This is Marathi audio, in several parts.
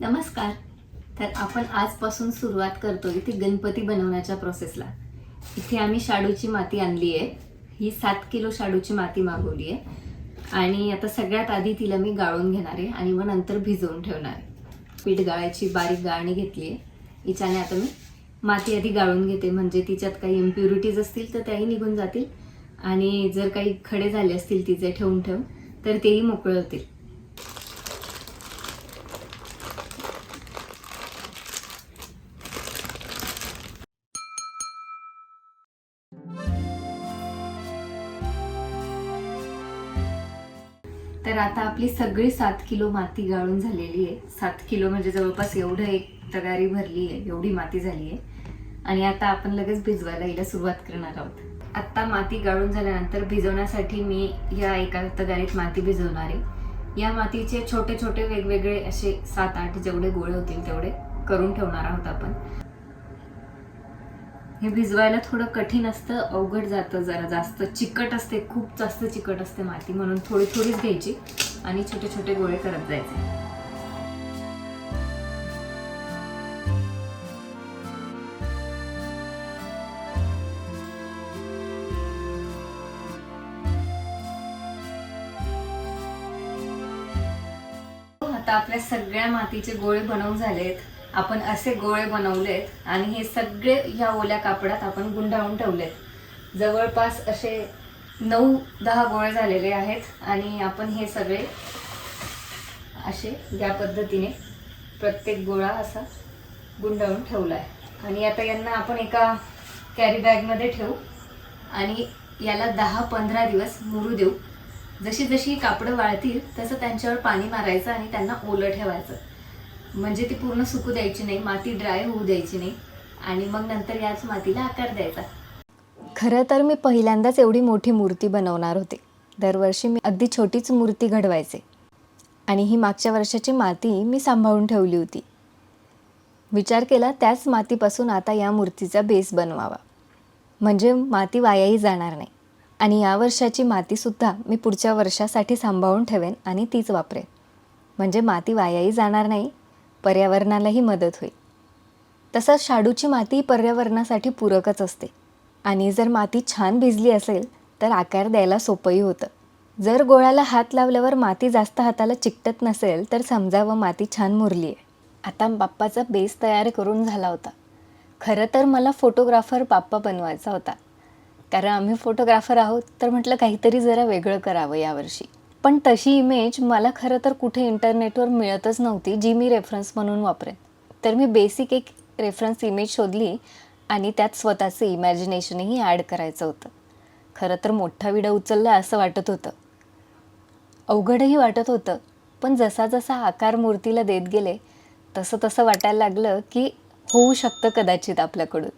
नमस्कार. तर आपण आजपासून सुरुवात करतो इथे गणपती बनवण्याच्या प्रोसेसला इथे आम्ही शाडूची माती आणली आहे. ही सात किलो शाडूची माती मागवली आहे. आणि आता सगळ्यात आधी तिला मी गाळून घेणार आहे आणि मग नंतर भिजवून ठेवणार आहे. पीठ गाळायची बारीक गाळणी घेतली आहे. हिच्याने आता मी माती आधी गाळून घेते. म्हणजे तिच्यात काही इम्प्युरिटीज असतील तर त्याही निघून जातील. आणि जर काही खडे झाले असतील तिचे ठेवून ठेवून तर तेही मोकळे होतील. तर आता आपली सगळी सात किलो माती गाळून झालेली आहे. सात किलो म्हणजे जवळपास एवढं एक तगारी भरली आहे एवढी माती झाली आहे. आणि आता आपण लगेच भिजवायला हिला सुरुवात करणार आहोत. आत्ता माती गाळून झाल्यानंतर भिजवण्यासाठी मी या एका तगारीत माती भिजवणार आहे. या मातीचे छोटे छोटे वेगवेगळे असे सात आठ जेवढे गोळे होतील तेवढे करून ठेवणार आहोत आपण. हे भिजवायला थोडं कठीण असतं अवघड जातं जरा जास्त. चिकट असते खूप जास्त चिकट असते माती म्हणून थोडी थोडीच घ्यायची आणि छोटे छोटे गोळे करत जायचे. आता आपल्या सगळ्या मातीचे गोळे बनवून झालेत. आपण असे गोळे बनवलेत आणि हे सगळे ह्या ओल्या कापडात आपण गुंडाळून ठेवलेत. जवळपास असे नऊ दहा गोळे झालेले आहेत आणि आपण हे सगळे असे या पद्धतीने प्रत्येक गोळा असा गुंडाळून ठेवला आहे आणि आता यांना आपण एका कॅरी बॅगमध्ये ठेवू आणि याला दहा पंधरा दिवस मुरू देऊ. जशी जशी कापडं वाळतील तसं त्यांच्यावर पाणी मारायचं आणि त्यांना ओलं ठेवायचं. म्हणजे ती पूर्ण सुकू द्यायची नाही माती ड्राय होऊ द्यायची नाही आणि मग नंतर याच मातीला आकार द्यायचा. खरं तर मी पहिल्यांदाच एवढी मोठी मूर्ती बनवणार होते. दरवर्षी मी अगदी छोटीच मूर्ती घडवायचे. आणि ही मागच्या वर्षाची माती मी सांभाळून ठेवली होती. विचार केला त्याच मातीपासून आता या मूर्तीचा बेस बनवावा. म्हणजे माती वायाही जाणार नाही. आणि या वर्षाची मातीसुद्धा मी पुढच्या वर्षासाठी सांभाळून ठेवेन आणि तीच वापरेन. म्हणजे माती वायाही जाणार नाही पर्यावरणालाही मदत होईल. तसंच शाडूची माती पर्यावरणासाठी पूरकच असते. आणि जर माती छान भिजली असेल तर आकार द्यायला सोपंही होतं. जर गोळ्याला हात लावल्यावर माती जास्त हाताला चिकटत नसेल तर समजावं माती छान मुरली आहे आता बाप्पाचा बेस तयार करून झाला होता. खरं तर मला फोटोग्राफर बाप्पा बनवायचा होता. कारण आम्ही फोटोग्राफर आहोत तर म्हटलं काहीतरी जरा वेगळं करावं यावर्षी. पण तशी इमेज मला खरं तर कुठे इंटरनेटवर मिळतच नव्हती जी मी रेफरन्स म्हणून वापरेन. तर मी बेसिक एक रेफरन्स इमेज शोधली आणि त्यात स्वतःचं इमॅजिनेशनही ॲड करायचं होतं. खरं तर मोठा विडा उचलला असं वाटत होतं. अवघडही वाटत होतं पण जसा जसा आकार मूर्तीला देत गेले तसं तसं वाटायला लागलं की होऊ शकतं कदाचित आपल्याकडून.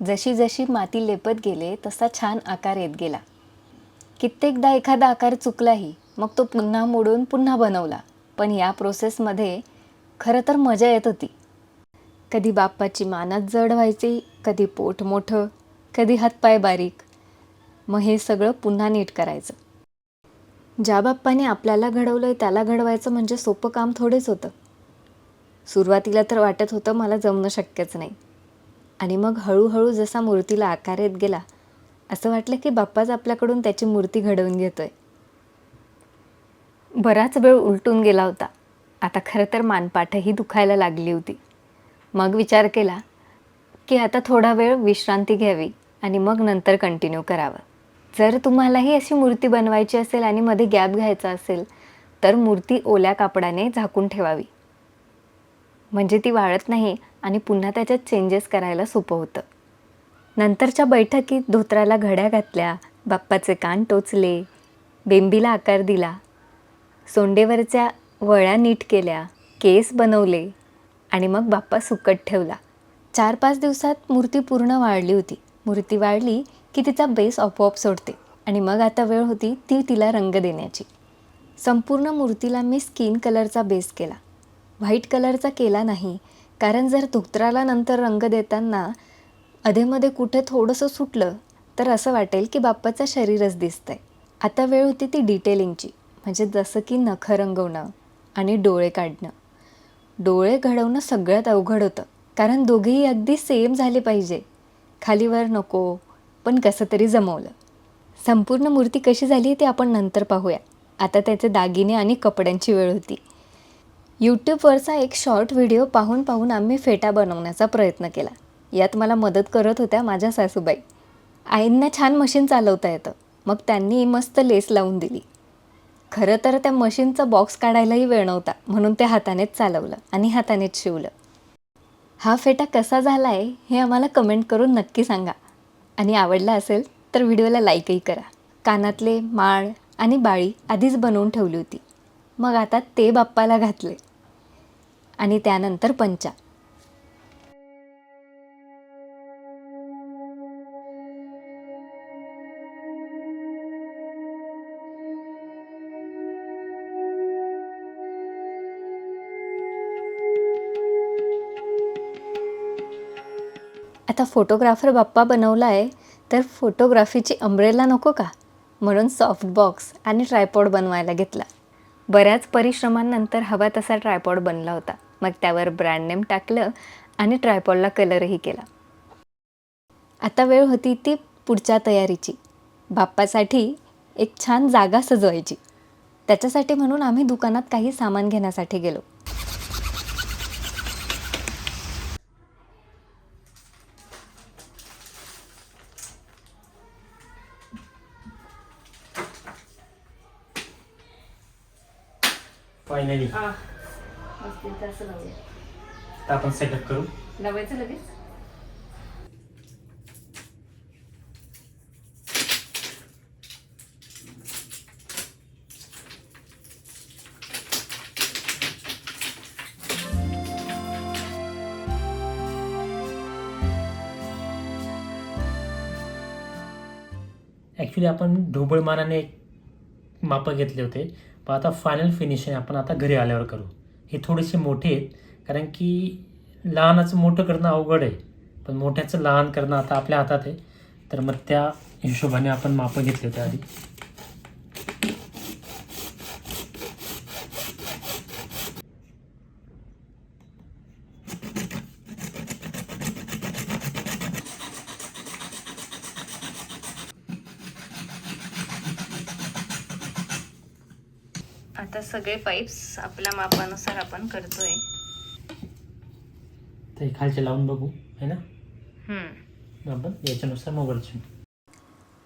जशी जशी माती लेपत गेले तसा छान आकार येत गेला. कित्येकदा एखादा आकार चुकलाही मग तो पुन्हा मोडून पुन्हा बनवला. पण या प्रोसेसमध्ये खरं तर मजा येत होती. कधी बाप्पाची मानात जड व्हायची कधी पोट मोठं कधी हातपाय बारीक. मग हे सगळं पुन्हा नीट करायचं. ज्या बाप्पाने आपल्याला घडवलं आहे त्याला घडवायचं म्हणजे सोपं काम थोडेच होतं. सुरुवातीला तर वाटत होतं मला जमणं शक्यच नाही. आणि मग हळूहळू जसा मूर्तीला आकार येत गेला असं वाटलं की बाप्पाच आपल्याकडून त्याची मूर्ती घडवून घेतोय. बराच वेळ उलटून गेला होता. आता खरं तर मानपाठही दुखायला लागली होती. मग विचार केला की आता थोडा वेळ विश्रांती घ्यावी आणि मग नंतर कंटिन्यू करावं. जर तुम्हालाही अशी मूर्ती बनवायची असेल आणि मध्ये गॅप घ्यायचा असेल तर मूर्ती ओल्या कापडाने झाकून ठेवावी. म्हणजे ती वाळत नाही आणि पुन्हा त्याच्यात चेंजेस करायला सोपं होतं. नंतरच्या बैठकीत धोत्राला घड्या घातल्या बाप्पाचे कान टोचले बेंबीला आकार दिला सोंडेवरच्या वळ्या नीट केल्या केस बनवले आणि मग बाप्पा सुकट ठेवला. चार पाच दिवसात मूर्ती पूर्ण वाढली होती. मूर्ती वाढली की तिचा बेस आपोआप सोडते आणि मग आता वेळ होती ती तिला रंग देण्याची. संपूर्ण मूर्तीला मी स्किन कलरचा बेस केला. व्हाईट कलरचा केला नाही कारण जर धोत्राला नंतर रंग देताना अधेमध्ये कुठे थोडंसं सुटलं तर असं वाटेल की बाप्पाचं शरीरच दिसतंय. आता वेळ होती ती डिटेलिंगची म्हणजे जसं की नखं रंगवणं आणि डोळे काढणं. डोळे घडवणं सगळ्यात अवघड होतं. कारण दोघेही अगदी सेम झाले पाहिजे. खालीवर नको पण कसं तरी जमवलं. संपूर्ण मूर्ती कशी झाली ते आपण नंतर पाहूया. आता त्याचे दागिने आणि कपड्यांची वेळ होती. यूट्यूबवरचा एक शॉर्ट व्हिडिओ पाहून पाहून आम्ही फेटा बनवण्याचा प्रयत्न केला. यात मला मदत करत होत्या माझ्या सासूबाई. आईंना छान मशीन चालवता येतं. मग त्यांनी मस्त लेस लावून दिली. खरं तर त्या मशीनचा बॉक्स काढायलाही वेळ नव्हता. म्हणून ते हातानेच चालवलं आणि हातानेच शिवलं. हा फेटा कसा झाला आहे हे आम्हाला कमेंट करून नक्की सांगा. आणि आवडला असेल तर व्हिडिओला लाईकही करा. कानातले माळ आणि बाळी आधीच बनवून ठेवली होती. मग आता ते बाप्पाला घातले. आणि त्यानंतर पंचा. आता फोटोग्राफर बाप्पा बनवला आहे तर फोटोग्राफीची अंब्रेला नको का? म्हणून सॉफ्ट बॉक्स आणि ट्रायपॉड बनवायला घेतला. बऱ्याच परिश्रमांनंतर हवा तसा ट्रायपॉड बनला होता. मग त्यावर ब्रँड नेम टाकलं आणि ट्रायपॉडला कलरही केला. आता वेळ होती ती पुढच्या तयारीची. बाप्पासाठी एक छान जागा सजवायची. त्याच्यासाठी म्हणून आम्ही दुकानात काही सामान घेण्यासाठी गेलो फायनली तर आपण सेटअप करू. लावायचं लगेच? ॲक्च्युली आपण ढोबळ मानाने एक मापं घेतले होते. पण आता फायनल फिनिशिंग आपण आता घरी आल्यावर करू. हे थोडेसे मोठे आहेत. कारण की लहानाचं मोठं करणं अवघड आहे. पण मोठ्याचं लहान करणं आता आपल्या हातात आहे. तर मग त्या हिशोबाने आपण मापं घेतले होते आधी. आता सगळे पाईप्स आपल्या मापानुसार आपण करतोय. तर हे खालचे लावून बघू है ना? हम्म. आपण याच्यानुसार मोबाईलचे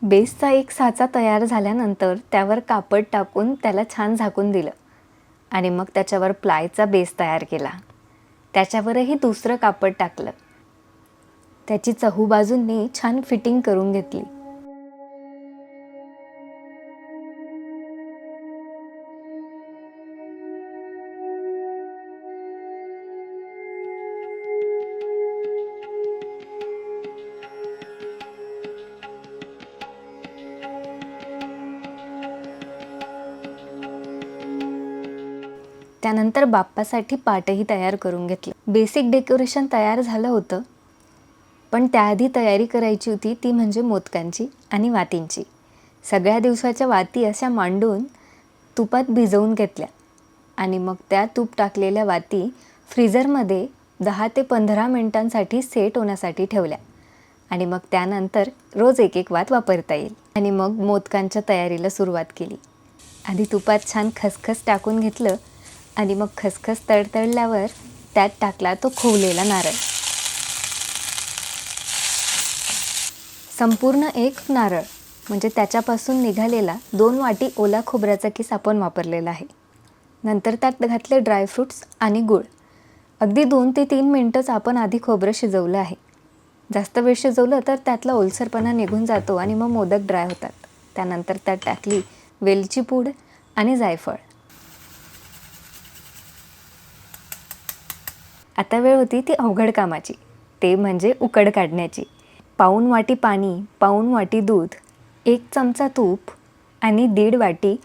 बेसचा एक साचा तयार झाल्यानंतर त्यावर कापड टाकून त्याला छान झाकून दिलं आणि मग त्याच्यावर प्लायचा बेस तयार केला. त्याच्यावरही दुसरं कापड टाकलं. त्याची चहू बाजूंनी छान फिटिंग करून घेतली. त्यानंतर बाप्पासाठी पाटही तयार करून घेतलं. बेसिक डेकोरेशन तयार झालं होतं. पण त्याआधी तयारी करायची होती ती म्हणजे मोदकांची आणि वातींची. सगळ्या दिवसाच्या वाती अशा मांडून तुपात भिजवून घेतल्या. आणि मग त्या तूप टाकलेल्या वाती फ्रीझरमध्ये दहा ते पंधरा मिनिटांसाठी सेट होण्यासाठी ठेवल्या. आणि मग त्यानंतर रोज एक एक वात वापरता येईल. आणि मग मोदकांच्या तयारीला सुरुवात केली. आधी तुपात छान खसखस टाकून घेतलं. आणि मग खसखस तडतडल्यावर त्यात टाकला तो खोवलेला नारळ. संपूर्ण एक नारळ म्हणजे त्याच्यापासून निघालेला दोन वाटी ओला खोबऱ्याचा किस आपण वापरलेला आहे. नंतर त्यात घातले ड्रायफ्रूट्स आणि गूळ. अगदी दोन ते तीन मिनटंच आपण आधी खोबरं शिजवलं आहे. जास्त वेळ शिजवलं तर त्यातला ओलसरपणा निघून जातो आणि मग मोदक ड्राय होतात. त्यानंतर त्यात टाकली वेलची पूड आणि जायफळ. आता वेळ होती ती अवघड कामाची. ते म्हणजे उकड काढण्याची. पाऊण वाटी पाणी पाऊण वाटी दूध एक चमचा तूप आणि दीड वाटी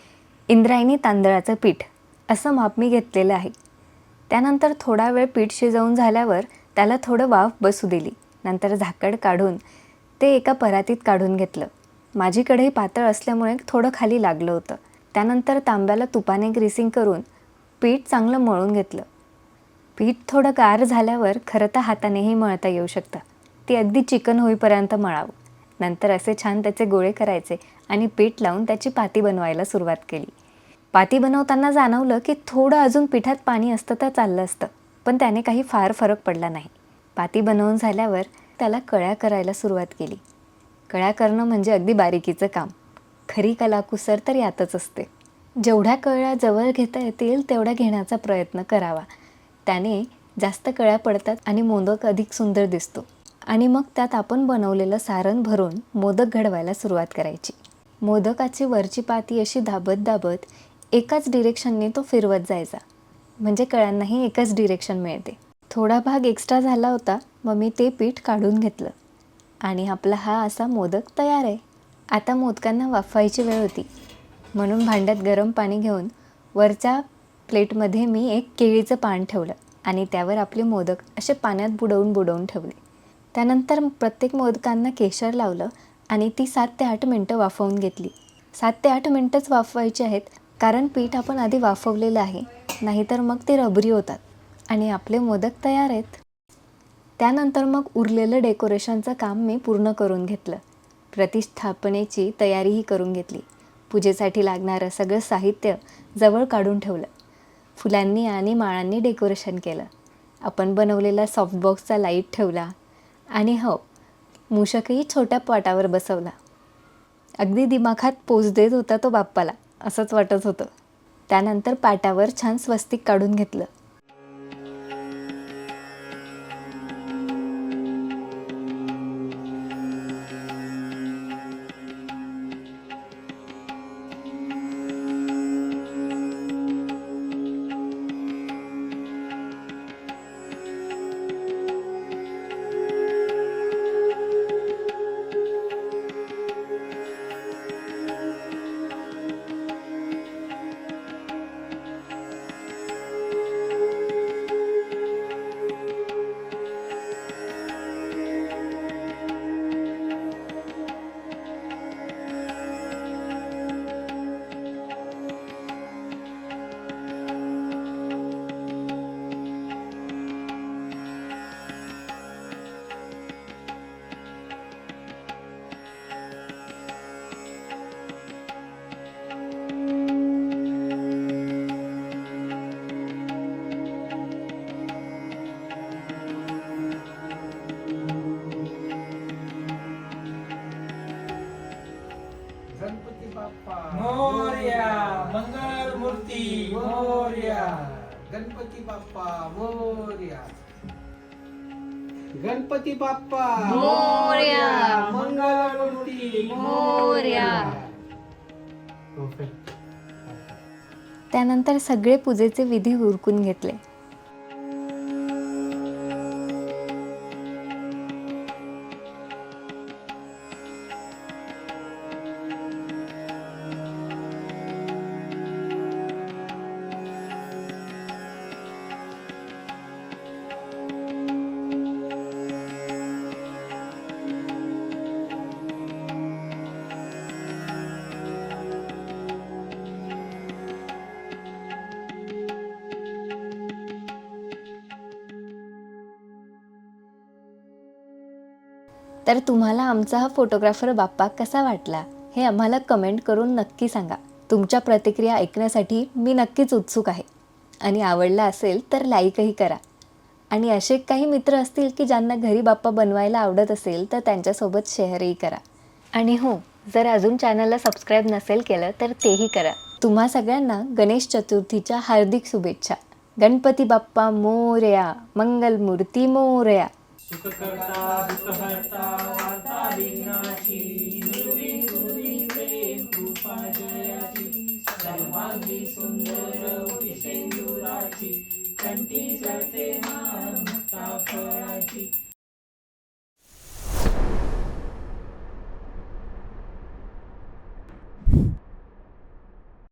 इंद्रायणी तांदळाचं पीठ असं माप मी घेतलेलं आहे. त्यानंतर थोडा वेळ पीठ शिजवून झाल्यावर त्याला थोडं वाफ बसू दिली. नंतर झाकड काढून ते एका परातीत काढून घेतलं. माझी कढई पातळ असल्यामुळे थोडं खाली लागलं होतं. त्यानंतर तांब्याला तुपाने ग्रीसिंग करून पीठ चांगलं मळून घेतलं. पीठ थोडं गार झाल्यावर खरं तर हातानेही मळता येऊ शकतं. ते अगदी चिकन होईपर्यंत मळावं. नंतर असे छान त्याचे गोळे करायचे आणि पीठ लावून त्याची पाती बनवायला सुरुवात केली. पाती बनवताना जाणवलं की थोडं अजून पिठात पाणी असतं तर चाललं असतं पण त्याने काही फार फरक पडला नाही. पाती बनवून झाल्यावर त्याला कळ्या करायला सुरुवात केली. कळ्या करणं म्हणजे अगदी बारीकीचं काम. खरी कलाकुसर तर यातच असते. जेवढ्या कळ्या जवळ घेता येतील तेवढ्या घेण्याचा प्रयत्न करावा. त्याने जास्त कळ्या पडतात आणि मोदक अधिक सुंदर दिसतो. आणि मग त्यात आपण बनवलेलं सारण भरून मोदक घडवायला सुरुवात करायची. मोदकाची वरची पाती अशी दाबत दाबत एकाच डिरेक्शनने तो फिरवत जायचा. म्हणजे कळ्यांनाही एकच डिरेक्शन मिळते. थोडा भाग एक्स्ट्रा झाला होता मग मी ते पीठ काढून घेतलं. आणि आपला हा असा मोदक तयार आहे. आता मोदकांना वाफवायची वेळ होती. म्हणून भांड्यात गरम पाणी घेऊन वरच्या प्लेटमध्ये मी एक केळीचं पान ठेवलं आणि त्यावर आपले मोदक असे पाण्यात बुडवून बुडवून ठेवले. त्यानंतर प्रत्येक मोदकांना केशर लावलं आणि ती सात ते आठ मिनटं वाफवून घेतली. सात ते आठ मिनटंच वाफवायची आहेत कारण पीठ आपण आधी वाफवलेलं आहे नाहीतर मग ते रबरी होतात आणि आपले मोदक तयार आहेत. त्यानंतर मग उरलेलं डेकोरेशनचं काम मी पूर्ण करून घेतलं. प्रतिष्ठापनेची तयारीही करून घेतली. पूजेसाठी लागणारं सगळं साहित्य जवळ काढून ठेवलं. फुलांनी आणि माळांनी डेकोरेशन केलं. आपण बनवलेला सॉफ्टबॉक्सचा लाइट ठेवला आणि हो मूषकही छोट्या पाटावर बसवला. अगदी दिमाखात पोच देत होता तो बाप्पाला असंच वाटत होतं. त्यानंतर पाटावर छान स्वस्तिक काढून घेतलं. मोरया गणपती बाप्पा मोर्या गणपती बाप्पा मोरया. मंगलमूर्ती मोरया. Perfect. त्यानंतर सगळे पूजेचे विधी उरकून घेतले तर तुम्हाला आमचा हा फोटोग्राफर बाप्पा कसा वाटला हे आम्हाला कमेंट करून नक्की सांगा. तुमच्या प्रतिक्रिया ऐकण्यासाठी मी नक्कीच उत्सुक आहे. आणि आवडला असेल तर लाईकही करा. आणि असे काही मित्र असतील की ज्यांना घरी बाप्पा बनवायला आवडत असेल तर त्यांच्यासोबत शेअरही करा. आणि हो जर अजून चॅनलला सबस्क्राईब नसेल केलं तर तेही करा. तुम्हा सगळ्यांना गणेश चतुर्थीच्या हार्दिक शुभेच्छा. गणपती बाप्पा मोरया मंगलमूर्ती मोरया. सुखकर्ता दुःखहर्ता वार्ता विघ्नाची निर्वी सुरी प्रेम कृपा जयाची सर्वांगी सुंदर शेंदुराची कंठी जळते मान मुक्ता फळाची